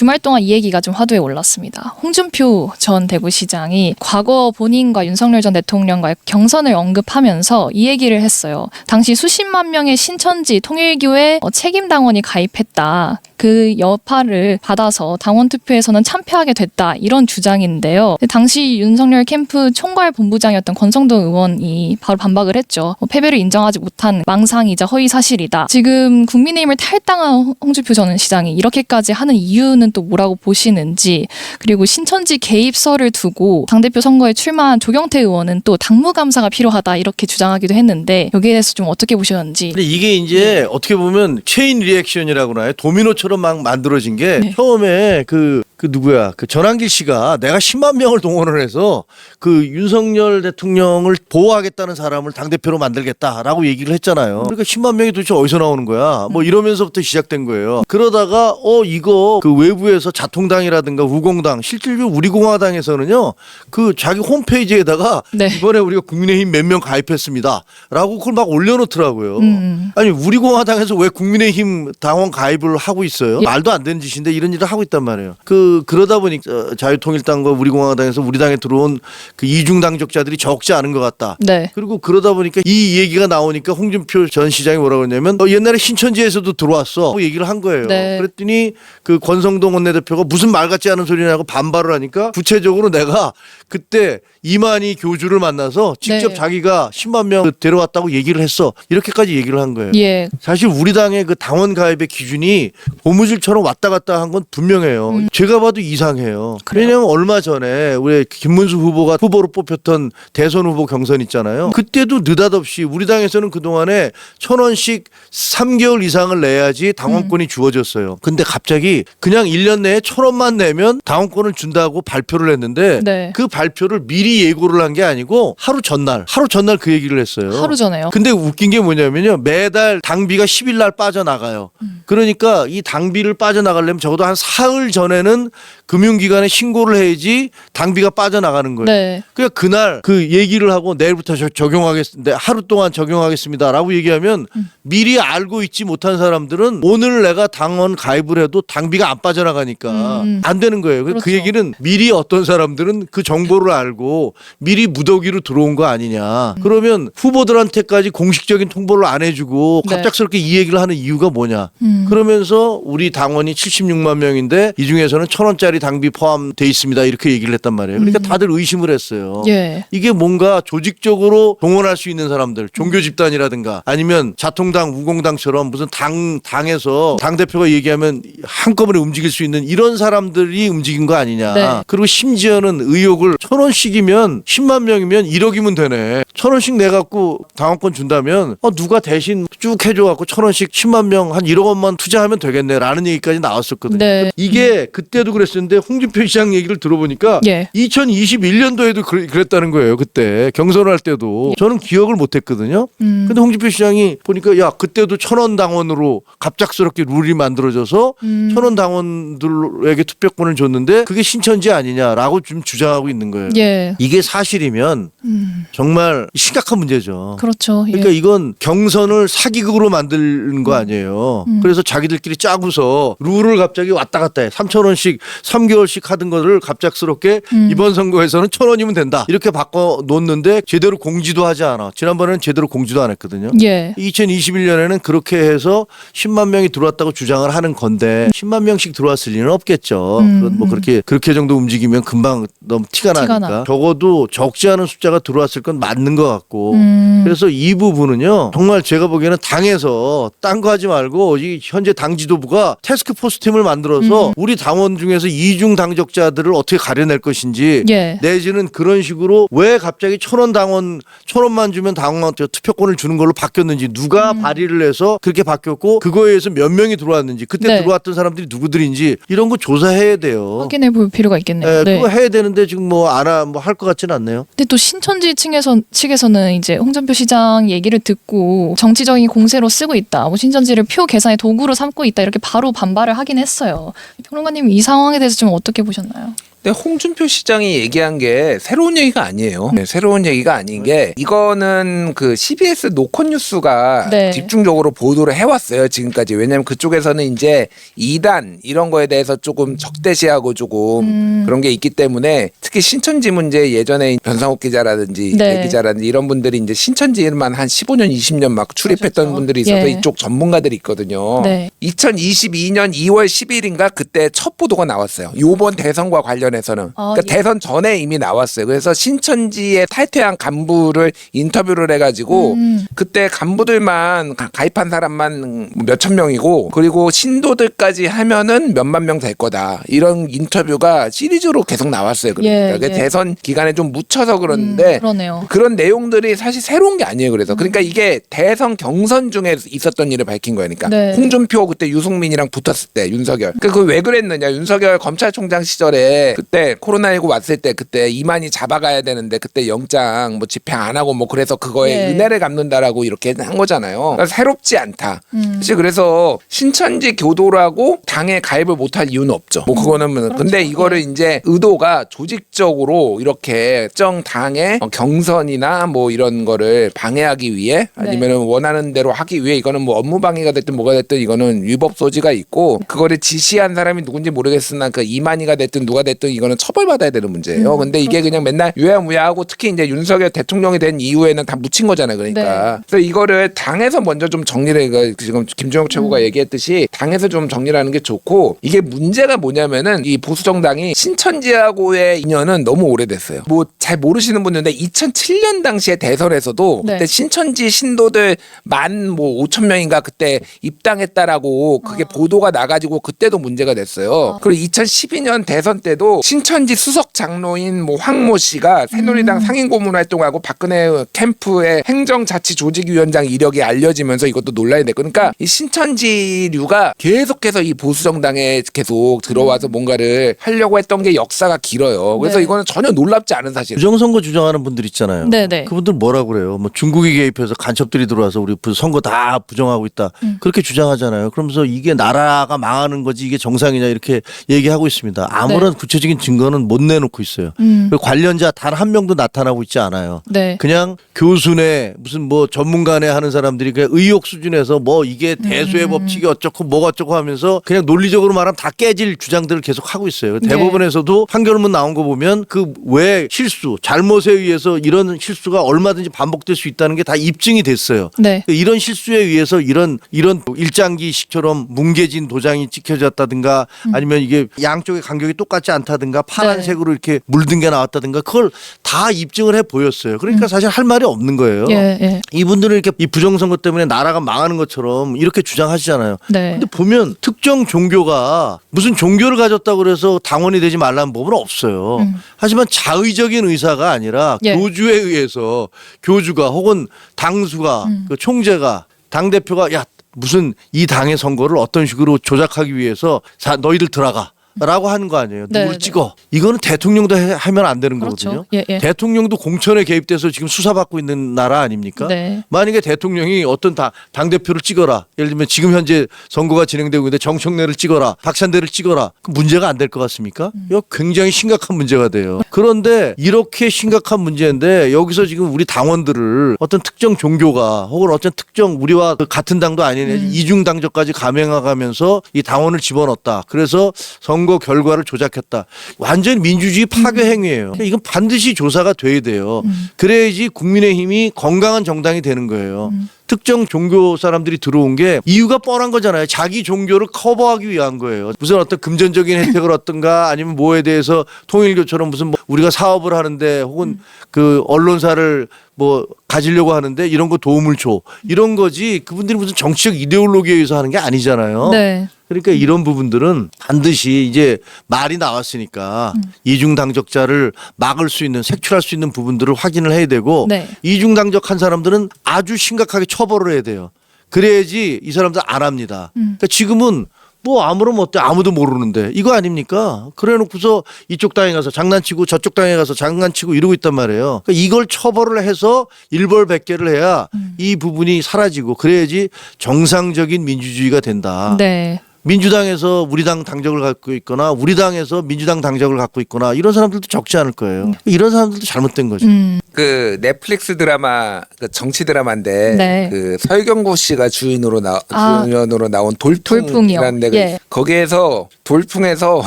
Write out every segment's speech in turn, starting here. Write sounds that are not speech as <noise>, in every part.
주말 동안 이 얘기가 좀 화두에 올랐습니다. 홍준표 전 대구시장이 과거 본인과 윤석열 전 대통령과의 경선을 언급하면서 이 얘기를 했어요. 당시 수십만 명의 신천지 통일교회 어, 책임 당원이 가입했다. 그 여파를 받아서 당원 투표에서는 참패하게 됐다 이런 주장인데요. 당시 윤석열 캠프 총괄 본부장이었던 권성동 의원이 바로 반박을 했죠. 뭐 패배를 인정하지 못한 망상이자 허위 사실이다. 지금 국민의힘을 탈당한 홍준표 전 시장이 이렇게까지 하는 이유는 또 뭐라고 보시는지 그리고 신천지 개입설을 두고 당대표 선거에 출마한 조경태 의원은 또 당무감사가 필요하다 이렇게 주장하기도 했는데 여기에 대해서 좀 어떻게 보셨는지 근데 이게 이제 어떻게 보면 체인 리액션이라고 나요. 도미노처럼 막 만들어진 게 네. 처음에 그, 그 누구야. 그 전환길 씨가 내가 10만 명을 동원을 해서 그 윤석열 대통령을 보호하겠다는 사람을 당 대표로 만들겠다라고 얘기를 했잖아요. 그러니까 10만 명이 도대체 어디서 나오는 거야. 뭐 이러면서부터 시작된 거예요. 그러다가 어, 이거 그 외부에서 자통당이라든가 우공당 실질적으로 우리 공화당에서는요. 그 자기 홈페이지에다가 네. 이번에 우리가 국민의힘 몇 명 가입했습니다. 라고 그걸 막 올려놓더라고요. 음. 아니 우리 공화당에서 왜 국민의힘 당원 가입을 하고 있어요? 예. 말도 안 되는 짓인데 이런 일을 하고 있단 말이에요. 그 그러다 보니 어, 자유통일당과 우리 공화당에서 우리 당에 들어온 그 이중 당적자들이 적지 않은 것 같다. 네. 그리고 그러다 보니까 이 얘기가 나오니까 홍준표 전 시장이 뭐라고 했냐면 어, 옛날에 신천지에서도 들어왔어 하고 얘기를 한 거예요. 네. 그랬더니 그 권성동 원내대표가 무슨 말 같지 않은 소리냐고 반발을 하니까 구체적으로 내가 그때 이만희 교주를 만나서 직접 네. 자기가 10만 명 데려왔다고 얘기를 했어. 이렇게까지 얘기를 한 거예요. 예. 사실 우리 당의 그 당원 가입의 기준이 고무줄처럼 왔다 갔다 한 건 분명해요. 제가 봐도 이상해요. 음. 그래요? 왜냐하면 얼마 전에 우리 김문수 후보가 후보로 뽑혔던 대선 후보 경선 있잖아요. 그때도 느닷없이 우리 당에서는 그동안에 천 원씩 3개월 이상을 내야지 당원권이 주어졌어요. 근데 갑자기 그냥 1년 내에 천 원만 내면 당원권을 준다고 발표를 했는데 네. 그 발표를 미리 예고를 한 게 아니고 하루 전날, 하루 전날 그 얘기를 했어요. 하루 전에요. 근데 웃긴 게 뭐냐면요. 매달 당비가 10일 날 빠져나가요. 음. 그러니까 이 당비를 빠져나가려면 적어도 한 사흘 전에는 금융기관에 신고를 해야지 당비가 빠져나가는 거예요. 네. 그러니까 그날 그 얘기를 하고 내일부터 저- 적용하겠습니다. 하루 동안 적용하겠습니다라고 얘기하면 음. 미리 알고 있지 못한 사람들은 오늘 내가 당원 가입을 해도 당비가 안 빠져나가니까 음. 안 되는 거예요. 그 그렇죠. 얘기는 미리 어떤 사람들은 그 정보를 알고 미리 무더기로 들어온 거 아니냐. 음. 그러면 후보들한테까지 공식적인 통보를 안 해주고 네. 갑작스럽게 이 얘기를 하는 이유가 뭐냐. 음. 그러면서 우리 당원이 76만 명인데 이 중에서는 천 원짜리 당비 포함돼 있습니다. 이렇게 얘기를 했단 말이에요. 그러니까 다들 의심을 했어요. 음. 예. 이게 뭔가 조직적으로 동원할 수 있는 사람들, 종교 집단이라든가 아니면 자통당, 우공당처럼 무슨 당 당에서 당 대표가 얘기하면 한꺼번에 움직일 수 있는 이런 사람들이 움직인 거 아니냐. 네. 그리고 심지어는 의혹을 천 원씩이면 10만 명이면 1억이면 되네. 천 원씩 내 갖고 당원권 준다면 어, 누가 대신 쭉 해줘 갖고 천 원씩 10만 명 한 1억 원만 투자하면 되겠네라는 얘기까지 나왔었거든요. 네. 이게 그때 도 그랬었는데 홍준표 시장 얘기를 들어보니까 예. 2021년도에도 그랬다는 거예요. 그때 경선을 할 때도 저는 기억을 못했거든요. 음. 근데 홍준표 시장이 보니까 야 그때도 천원 당원으로 갑작스럽게 룰이 만들어져서 음. 천원 당원들에게 투표권을 줬는데 그게 신천지 아니냐라고 좀 주장하고 있는 거예요. 예. 이게 사실이면 음. 정말 심각한 문제죠. 그렇죠. 예. 그러니까 이건 경선을 사기극으로 만드는 거 아니에요. 음. 그래서 자기들끼리 짜고서 룰을 갑자기 왔다 갔다 해. 3천 원씩 3개월씩 하던 거를 갑작스럽게 음. 이번 선거에서는 천 원이면 된다. 이렇게 바꿔 놓는데 제대로 공지도 하지 않아. 지난번에는 제대로 공지도 안 했거든요. 예. 2021년에는 그렇게 해서 10만 명이 들어왔다고 주장을 하는 건데 10만 명씩 들어왔을 리는 없겠죠. 음, 그건 뭐 음. 그렇게 그렇게 정도 움직이면 금방 너무 티가, 티가 나니까 나. 적어도 적지 않은 숫자가 들어왔을 건 맞는 것 같고 음. 그래서 이 부분은요 정말 제가 보기에는 당에서 딴 거 하지 말고 이 현재 당 지도부가 테스크포스 팀을 만들어서 음. 우리 당원 중에서 이중 당적자들을 어떻게 가려낼 것인지 예. 내지는 그런 식으로 왜 갑자기 천원 당원 천 원만 주면 당원한테 투표권을 주는 걸로 바뀌었는지 누가 음. 발의를 해서 그렇게 바뀌었고 그거에 의해서 몇 명이 들어왔는지 그때 네. 들어왔던 사람들이 누구들인지 이런 거 조사해야 돼요. 확인해 볼 필요가 있겠네요. 예, 네. 그거 해야 되는데 지금 뭐 안아 뭐할것 같지는 않네요. 근데 또 신천지 층에서 측에서는 이제 홍준표 시장 얘기를 듣고 정치적인 공세로 쓰고 있다. 뭐 신천지를 표 계산의 도구로 삼고 있다. 이렇게 바로 반발을 하긴 했어요. 평론가님 이 상황에 대해서 좀 어떻게 보셨나요? 근데 홍준표 시장이 얘기한 게 새로운 얘기가 아니에요. 네, 새로운 얘기가 아닌 게 이거는 그 CBS 노컷 뉴스가 네. 집중적으로 보도를 해왔어요 지금까지. 왜냐하면 그쪽에서는 이제 이단 이런 거에 대해서 조금 적대시하고 조금 음. 그런 게 있기 때문에 특히 신천지 문제 예전에 변상욱 기자라든지 네. 배 기자라든지 이런 분들이 이제 신천지에만 한 15년 20년 막 출입했던 그렇죠. 분들이 있어서 예. 이쪽 전문가들이 있거든요. 네. 2022년 2월 10일인가 그때 첫 보도가 나왔어요. 요번 대선과 관련 해서는. 아, 그러니까 예. 대선 전에 이미 나왔어요. 그래서 신천지의 탈퇴한 간부를 인터뷰를 해가지고 음. 그때 간부들만 가- 가입한 사람만 뭐 몇천 명이고 그리고 신도들까지 하면은 몇만 명 될 거다. 이런 인터뷰가 시리즈로 계속 나왔어요. 그러니까 예, 그 예. 대선 기간에 좀 묻혀서 그러는데 음, 그러네요. 그런 내용들이 사실 새로운 게 아니에요. 음. 그래서 그러니까 이게 대선 경선 중에 있었던 일을 밝힌 거예요. 그러니까 네. 홍준표 그때 유승민이랑 붙었을 때 윤석열. 그왜 그랬느냐? 윤석열 검찰총장 시절에 그때 코로나19 왔을 때 그때 이만희 잡아가야 되는데 그때 영장 뭐 집행 안 하고 뭐 그래서 그거에 예. 은혜를 갚는다라고 이렇게 한 거잖아요. 그러니까 새롭지 않다. 음. 사실 그래서 신천지 교도라고 당에 가입을 못할 이유는 없죠. 뭐 그거는 뭐 근데 그렇죠. 이거를 이제 의도가 조직적으로 이렇게 특정 당의 어, 경선이나 뭐 이런 거를 방해하기 위해 아니면은 원하는 대로 하기 위해 이거는 뭐 업무 방해가 됐든 뭐가 됐든 이거는 위법 소지가 있고 그거를 지시한 사람이 누군지 모르겠으나 그 이만희가 됐든 누가 됐든 이거는 처벌받아야 되는 문제예요. 음, 근데 이게 그냥 맨날 유야무야하고 특히 이제 윤석열 대통령이 된 이후에는 다 묻힌 거잖아요. 그러니까 네. 그래서 이거를 당에서 먼저 좀 정리를 이거 지금 김종혁 최고가 음. 얘기했듯이 당에서 좀 정리를 하는 게 좋고 이게 문제가 뭐냐면은 이 보수 정당이 신천지하고의 인연은 너무 오래됐어요. 뭐 잘 모르시는 분들인데 2007년 당시에 대선에서도 네. 그때 신천지 신도들 만 뭐 5천 명인가 그때 입당했다라고 그게 보도가 나가지고 그때도 문제가 됐어요. 그리고 2012년 대선 때도 신천지 수석 장로인 뭐 황모 씨가 새누리당 상임 고문 활동하고 박근혜 캠프의 행정자치 조직위원장 이력이 알려지면서 이것도 논란이 됐고 그러니까 이 신천지류가 계속해서 이 보수 정당에 계속 들어와서 뭔가를 하려고 했던 게 역사가 길어요. 그래서 네. 이거는 전혀 놀랍지 않은 사실. 부정선거 주장하는 분들 있잖아요. 네네. 그분들 뭐라 그래요? 뭐 중국이 개입해서 간첩들이 들어와서 우리 부- 선거 다 부정하고 있다. 음. 그렇게 주장하잖아요. 그러면서 이게 나라가 망하는 거지 이게 정상이냐 이렇게 얘기하고 있습니다. 아무런 구체적인 증거는 못 내놓고 있어요. 네. 음. 관련자 단 한 명도 나타나고 있지 않아요. 네. 그냥 교수네 무슨 뭐 전문가네 하는 사람들이 그냥 의혹 수준에서 뭐 이게 대수의 음. 법칙이 어쩌고 뭐가 어쩌고 하면서 그냥 논리적으로 말하면 다 깨질 주장들을 계속 하고 있어요. 네. 대법원에서도 판결문 나온 거 보면 그 왜 실수 잘못에 의해서 이런 실수가 얼마든지 반복될 수 있다는 게 다 입증이 됐어요. 네. 이런 실수에 의해서 이런 이런 일장기식처럼 뭉개진 도장이 찍혀졌다든가 아니면 이게 양쪽의 간격이 똑같지 않다 든가 파란색으로 이렇게 물든 게 나왔다든가 그걸 다 입증을 해 보였어요. 그러니까 사실 할 말이 없는 거예요. 예, 예. 이분들은 이렇게 이 부정선거 때문에 나라가 망하는 것처럼 이렇게 주장하시잖아요. 네. 근데 보면 특정 종교가 무슨 종교를 가졌다고 그래서 당원이 되지 말라는 법은 없어요. 음. 하지만 자의적인 의사가 아니라 예. 교주에 의해서 교주가 혹은 당수가 음. 그 총재가 당 대표가 야 무슨 이 당의 선거를 어떤 식으로 조작하기 위해서 자 너희들 들어가. 라고 하는 거 아니에요. 네, 누구를 네. 찍어. 이거는 대통령도 해- 하면 안 되는 그렇죠. 거거든요. 예, 예. 대통령도 공천에 개입돼서 지금 수사받고 있는 나라 아닙니까? 네. 만약에 대통령이 어떤 당, 당대표를 찍어라. 예를 들면 지금 현재 선거가 진행되고 있는데 정청래를 찍어라. 박찬대를 찍어라. 그 문제가 안 될 것 같습니까? 음. 이거 굉장히 심각한 문제가 돼요. 그런데 이렇게 심각한 문제인데 여기서 지금 우리 당원들을 어떤 특정 종교가 혹은 어떤 특정 우리와 그 같은 당도 아닌 음. 이중 당적까지 감행하면서 이 당원을 집어넣었다. 그래서 선거 결과를 조작했다. 완전 민주주의 파괴 음. 행위예요. 이건 반드시 조사가 돼야 돼요. 그래야지 국민의힘이 건강한 정당이 되는 거예요. 음. 특정 종교 사람들이 들어온 게 이유가 뻔한 거잖아요. 자기 종교를 커버하기 위한 거예요. 무슨 어떤 금전적인 혜택을 얻든가 아니면 뭐에 대해서 통일교처럼 무슨 뭐 우리가 사업을 하는데 혹은 그 언론사를 뭐 가지려고 하는데 이런 거 도움을 줘. 이런 거지 그분들이 무슨 정치적 이데올로기에 의해서 하는 게 아니잖아요. 네. 그러니까 이런 부분들은 반드시 이제 말이 나왔으니까 이중 당적자를 막을 수 있는 색출할 수 있는 부분들을 확인을 해야 되고 네. 이중 당적한 사람들은 아주 심각하게 처벌을 해야 돼요. 그래야지 이 사람들 안 합니다. 그러니까 지금은 뭐 아무런 어때 아무도 모르는데 이거 아닙니까? 그래놓고서 이쪽 당에 가서 장난치고 저쪽 당에 가서 장난치고 이러고 있단 말이에요. 그러니까 이걸 처벌을 해서 일벌백계를 해야 이 부분이 사라지고 그래야지 정상적인 민주주의가 된다. 네. 민주당에서 우리 당 당적을 갖고 있거나 우리 당에서 민주당 당적을 갖고 있거나 이런 사람들도 적지 않을 거예요. 이런 사람들도 잘못된 거죠. 음. 그 넷플릭스 드라마 그 정치 드라마인데 네. 그 설경구 씨가 주인으로 나 아. 주연으로 나온 돌풍이요. 돌풍이라는 데가 예. 거기에서 돌풍에서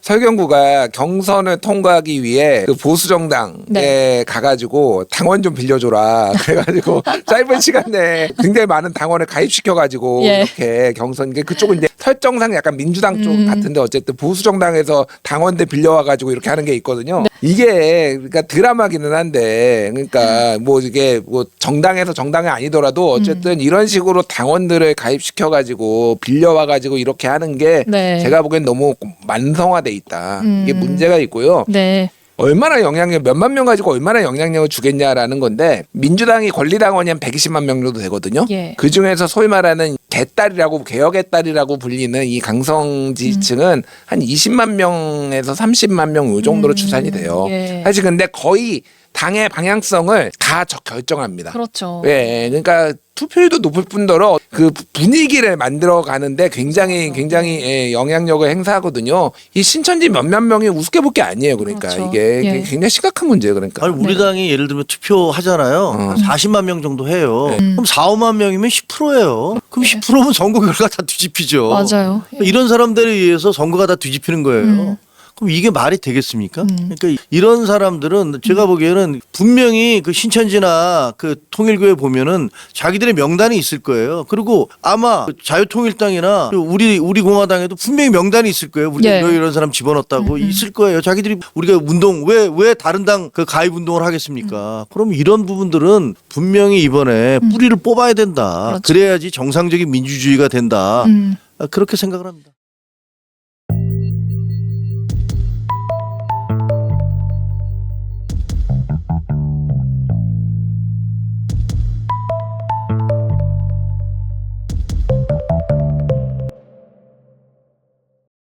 설경구가 경선을 통과하기 위해 그 보수 정당에 네. 가가지고 당원 좀 빌려줘라 그래가지고 <laughs> 짧은 시간 내에 굉장히 많은 당원을 가입시켜가지고 예. 이렇게 경선 이게 그쪽은 이제 설정 상 약간 민주당 쪽 음. 같은데 어쨌든 보수 정당에서 당원들 빌려와 가지고 이렇게 하는 게 있거든요. 네. 이게 그러니까 드라마기는 한데 그러니까 뭐 이게 뭐 정당에서 정당이 아니더라도 어쨌든 음. 이런 식으로 당원들을 가입시켜 가지고 빌려와 가지고 이렇게 하는 게 네. 제가 보기엔 너무 만성화돼 있다. 이게 음. 문제가 있고요. 네. 얼마나 영향력 몇만 명 가지고 얼마나 영향력을 주겠냐라는 건데 민주당이 권리당원이 한 120만 명 정도 되거든요. 예. 그 중에서 소위 말하는 개딸이라고 개혁의 딸이라고 불리는 이 강성 지지층은 한 20만 명에서 30만 명 요 정도로 음. 추산이 돼요. 예. 사실 근데 거의 당의 방향성을 다 저- 결정합니다. 그렇죠. 예, 그러니까 투표율도 높을 뿐더러 그 분위기를 만들어 가는데 굉장히 굉장히 예, 영향력을 행사하거든요. 이 신천지 몇몇 명이 우습게 볼 게 아니에요. 그러니까 그렇죠. 이게 예. 굉장히 심각한 문제예요. 그러니까. 아니 우리 당이 예를 들면 투표하잖아요. 어. 한 40만 명 정도 해요. 네. 그럼 4, 5만 명이면 10%예요. 그럼 10%면 선거 결과 다 뒤집히죠. 맞아요. 이런 사람들에 의해서 선거가 다 뒤집히는 거예요. 음. 그럼 이게 말이 되겠습니까? 음. 그러니까 이런 사람들은 제가 보기에는 분명히 그 신천지나 그 통일교에 보면은 자기들의 명단이 있을 거예요. 그리고 아마 그 자유통일당이나 우리 우리 공화당에도 분명히 명단이 있을 거예요. 우리 예. 이런 이런 사람 집어넣었다고 음, 음. 있을 거예요. 자기들이 우리가 운동 왜 왜 다른 당 그 가입 운동을 하겠습니까? 그럼 이런 부분들은 분명히 이번에 뿌리를 뽑아야 된다. 음. 그렇죠. 그래야지 정상적인 민주주의가 된다. 음. 아, 그렇게 생각을 합니다.